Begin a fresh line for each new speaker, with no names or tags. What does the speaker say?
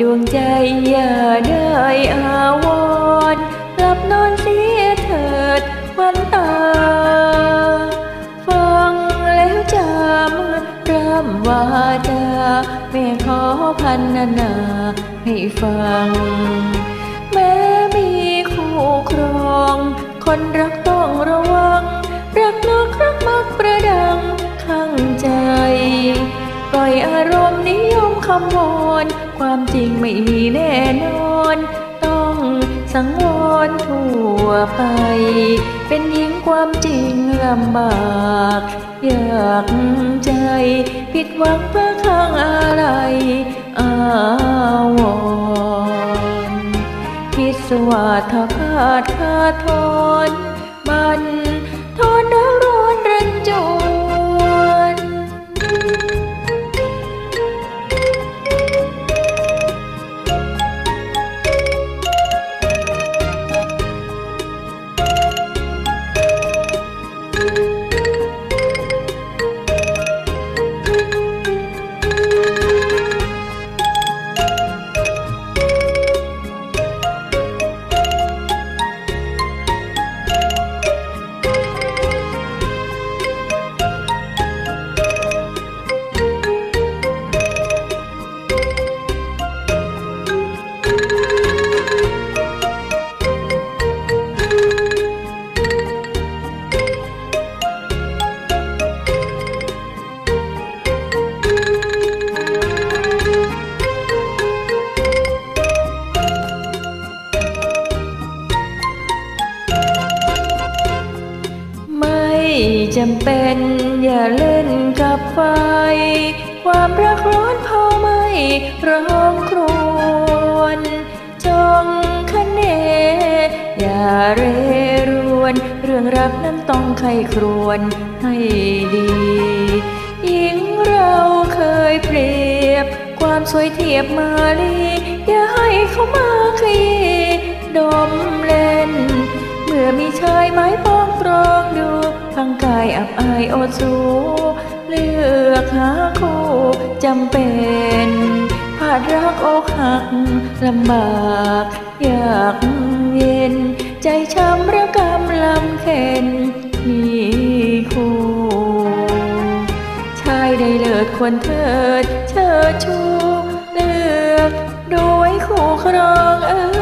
ดวงใจอย่าได้อาวรหลับนอนเสียเถิดวันตา ฟังแล้วจำร่ำวาจาแม่ขอพันนานาให้ฟัง แม้มีคู่ครอง คนรักต้องระวัง รักนอกรักมักประดังข้างใจ ปล่อยอารมณ์นิยม คำวอนความจริงไม่มีแน่นอน ต้องสังวรทั่วไป เป็นหญิงความจริงลำบากอยากใจ ผิดหวังเพราะข้างอะไรอาวรณ์คิดสวัสดิ์พาดคาทนมัน จำเป็นอย่าเล่นกับไฟ ความรักร้อนพอไม่ร้องครวญจงคะเน อย่าเรรวน เรื่องรักนั้นต้องใครครวนให้ดีหญิงเราเคยเปรียบ ความสวยเทียบมาลี อย่าให้เขามาขยี้ดมเล่น เมื่อมีชายไม้ กายอับอายโอดสูเลือกหาคู่จำเป็นพลาดรักอกหักลำบากอยากเย็น ใจช้ำระกำลำเข็นมีคู่ชายได้เลิศควรเถิดเชิดชูเลือกโดยคู่ครองเออ